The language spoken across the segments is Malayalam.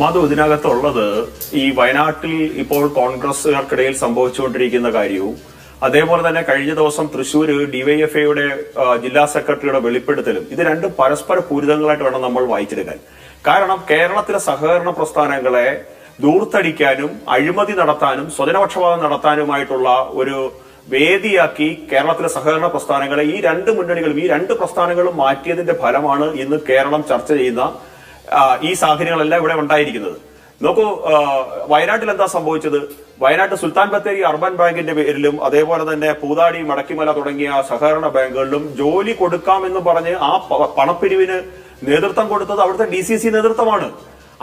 മധു ഇതിനകത്തുള്ളത് ഈ വയനാട്ടിൽ ഇപ്പോൾ കോൺഗ്രസുകാർക്കിടയിൽ സംഭവിച്ചുകൊണ്ടിരിക്കുന്ന കാര്യവും അതേപോലെ തന്നെ കഴിഞ്ഞ ദിവസം തൃശ്ശൂർ ഡിവൈഎഫ്ഐയുടെ ജില്ലാ സെക്രട്ടറിയുടെ വെളിപ്പെടുത്തലും ഇത് രണ്ടും പരസ്പര പൂരിതങ്ങളായിട്ട് വേണം നമ്മൾ വായിച്ചെടുക്കാൻ. കാരണം കേരളത്തിലെ സഹകരണ പ്രസ്ഥാനങ്ങളെ ദൂർത്തടിക്കാനും അഴിമതി നടത്താനും സ്വജനപക്ഷപാതം നടത്താനുമായിട്ടുള്ള ഒരു വേദിയാക്കി കേരളത്തിലെ സഹകരണ പ്രസ്ഥാനങ്ങളെ ഈ രണ്ട് മുന്നണികളും ഈ രണ്ട് പ്രസ്ഥാനങ്ങളും മാറ്റിയതിന്റെ ഫലമാണ് ഇന്ന് കേരളം ചർച്ച ചെയ്യുന്ന ഈ സാഹചര്യങ്ങളെല്ലാം ഇവിടെ ഉണ്ടായിരിക്കുന്നത്. നോക്കൂ വയനാട്ടിൽ എന്താ സംഭവിച്ചത്? വയനാട്ട് സുൽത്താൻ ബത്തേരി അർബൻ ബാങ്കിന്റെ പേരിലും അതേപോലെ തന്നെ പൂതാടി മടക്കിമല തുടങ്ങിയ സഹകരണ ബാങ്കുകളിലും ജോലി കൊടുക്കാമെന്ന് പറഞ്ഞ് ആ പണപ്പിരിവിന് നേതൃത്വം കൊടുത്തത് അവിടുത്തെ ഡി സി സി നേതൃത്വമാണ്.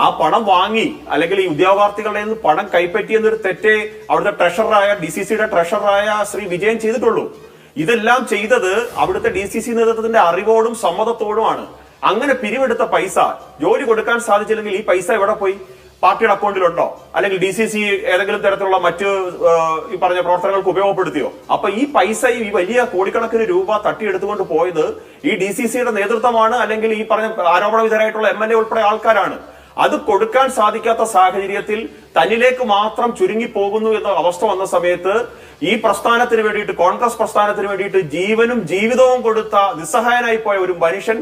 ആ പണം വാങ്ങി അല്ലെങ്കിൽ ഈ ഉദ്യോഗാർത്ഥികളുടെ പണം കൈപ്പറ്റിയെന്നൊരു തെറ്റേ അവിടുത്തെ ട്രഷററായ ഡി സി സിയുടെ ട്രഷററായ ശ്രീ വിജയൻ ചെയ്തിട്ടുള്ളൂ. ഇതെല്ലാം ചെയ്തത് അവിടുത്തെ ഡി സി സി നേതൃത്വത്തിന്റെ അറിവോടും സമ്മതത്തോടുമാണ്. അങ്ങനെ പിരിവെടുത്ത പൈസ ജോലി കൊടുക്കാൻ സാധിച്ചില്ലെങ്കിൽ ഈ പൈസ എവിടെ പോയി? പാർട്ടിയുടെ അക്കൗണ്ടിലുണ്ടോ അല്ലെങ്കിൽ ഡി സി സി ഏതെങ്കിലും തരത്തിലുള്ള മറ്റ് ഈ പറഞ്ഞ പ്രവർത്തനങ്ങൾക്ക് ഉപയോഗപ്പെടുത്തിയോ? അപ്പൊ ഈ പൈസ ഈ വലിയ കോടിക്കണക്കിന് രൂപ തട്ടിയെടുത്തുകൊണ്ട് പോയത് ഈ ഡി സി സിയുടെ നേതൃത്വമാണ് അല്ലെങ്കിൽ ഈ പറഞ്ഞ ആരോപണ വിധേയരായിട്ടുള്ള എം എൽ എ ഉൾപ്പെടെ ആൾക്കാരാണ്. അത് കൊടുക്കാൻ സാധിക്കാത്ത സാഹചര്യത്തിൽ തന്നിലേക്ക് മാത്രം ചുരുങ്ങി പോകുന്നു എന്ന അവസ്ഥ വന്ന സമയത്ത് ഈ പ്രസ്ഥാനത്തിന് വേണ്ടിയിട്ട് കോൺഗ്രസ് പ്രസ്ഥാനത്തിന് വേണ്ടിയിട്ട് ജീവനും ജീവിതവും കൊടുത്ത നിസ്സഹായനായി പോയ ഒരു മനുഷ്യൻ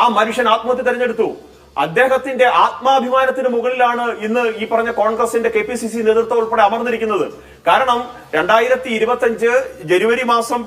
ആ മനുഷ്യൻ ആത്മഹത്യ തെരഞ്ഞെടുത്തു. അദ്ദേഹത്തിന്റെ ആത്മാഭിമാനത്തിന് മുകളിലാണ് ഇന്ന് ഈ പറഞ്ഞ കോൺഗ്രസിന്റെ കെ പി സി സി നേതൃത്വം ഉൾപ്പെടെ അമർന്നിരിക്കുന്നത്. കാരണം രണ്ടായിരത്തി ഇരുപത്തി അഞ്ച് ജനുവരി മാസം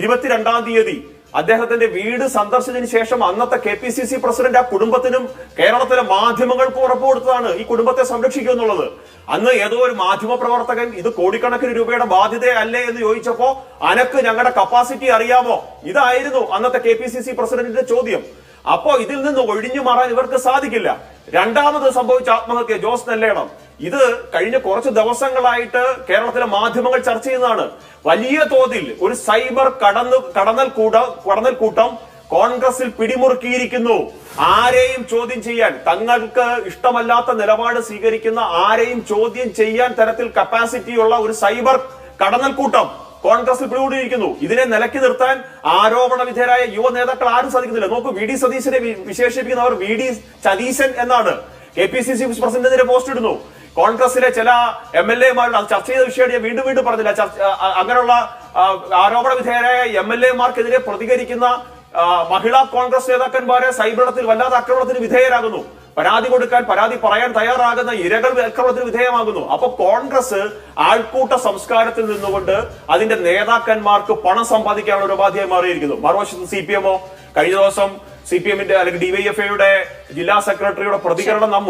ഇരുപത്തിരണ്ടാം തീയതി അദ്ദേഹത്തിന്റെ വീട് സന്ദർശിച്ചതിന് ശേഷം അന്നത്തെ K P C C president ആ കുടുംബത്തിനും കേരളത്തിലെ മാധ്യമങ്ങൾക്കും ഉറപ്പ് കൊടുത്തതാണ് ഈ കുടുംബത്തെ സംരക്ഷിക്കുക എന്നുള്ളത്. അന്ന് ഏതോ ഒരു മാധ്യമ പ്രവർത്തകൻ ഇത് കോടിക്കണക്കിന് രൂപയുടെ ബാധ്യതയല്ലേ എന്ന് ചോദിച്ചപ്പോ അനക്ക് ഞങ്ങളുടെ കപ്പാസിറ്റി അറിയാമോ? ഇതായിരുന്നു അന്നത്തെ കെ പി സി സി പ്രസിഡന്റിന്റെ ചോദ്യം. അപ്പോ ഇതിൽ നിന്ന് ഒഴിഞ്ഞു മാറാൻ ഇവർക്ക് സാധിക്കില്ല. രണ്ടാമത് സംഭവിച്ച ആത്മഹത്യ. ജോസ് നെല്ലേണം. ഇത് കഴിഞ്ഞ കുറച്ച് ദിവസങ്ങളായിട്ട് കേരളത്തിലെ മാധ്യമങ്ങൾ ചർച്ച ചെയ്യുന്നതാണ്. വലിയ തോതിൽ ഒരു സൈബർ കടന്നു കടന്നൽ കൂട കടന്നൽ കൂട്ടം കോൺഗ്രസിൽ പിടിമുറുക്കിയിരിക്കുന്നു. ആരെയും ചോദ്യം ചെയ്യാൻ തങ്ങൾക്ക് ഇഷ്ടമല്ലാത്ത നിലപാട് സ്വീകരിക്കുന്ന ആരെയും ചോദ്യം ചെയ്യാൻ തരത്തിൽ കപ്പാസിറ്റിയുള്ള ഒരു സൈബർ കടന്നൽ കൂട്ടം. കോൺഗ്രസിൽ പിടികൂടിയിരിക്കുന്നു ഇതിനെ നിലക്കി നിർത്താൻ ആരോപണ വിധേയരായ യുവ നേതാക്കൾ ആരും സാധിക്കുന്നില്ല. നോക്കൂ വി ഡി സതീശനെ വിശേഷിപ്പിക്കുന്നവർ വി ഡി സതീശൻ എന്നാണ്. കെ പി സി സി പ്രസിഡന്റിനെതിരെ പോസ്റ്റ് ഇടുന്നു. കോൺഗ്രസിലെ ചില എം എൽ എമാരുടെ ചർച്ച ചെയ്ത ഞാൻ വീണ്ടും വീണ്ടും പറഞ്ഞില്ല. അങ്ങനെയുള്ള ആരോപണ വിധേയരായ എം എൽ എമാർക്കെതിരെ പ്രതികരിക്കുന്ന മഹിളാ കോൺഗ്രസ് നേതാക്കന്മാരെ സൈബറിടത്തിൽ വല്ലാത്ത ആക്രമണത്തിന് വിധേയരാകുന്നു. പരാതി കൊടുക്കാൻ പരാതി പറയാൻ തയ്യാറാകുന്ന ഇരകൾ അക്രമത്തിന് വിധേയമാകുന്നു. അപ്പൊ കോൺഗ്രസ് ആൾക്കൂട്ട സംസ്കാരത്തിൽ നിന്നുകൊണ്ട് അതിന്റെ നേതാക്കന്മാർക്ക് പണം സമ്പാദിക്കാനുള്ള ഒരു ഉപാധിയായി മാറിയിരിക്കുന്നു. മറുവശത്ത് സി പി എമ്മോ കഴിഞ്ഞ ദിവസം സി പി എമ്മിന്റെ അല്ലെങ്കിൽ ഡിവൈഎഫ്ഐയുടെ ജില്ലാ സെക്രട്ടറിയുടെ പ്രതികരണം നാം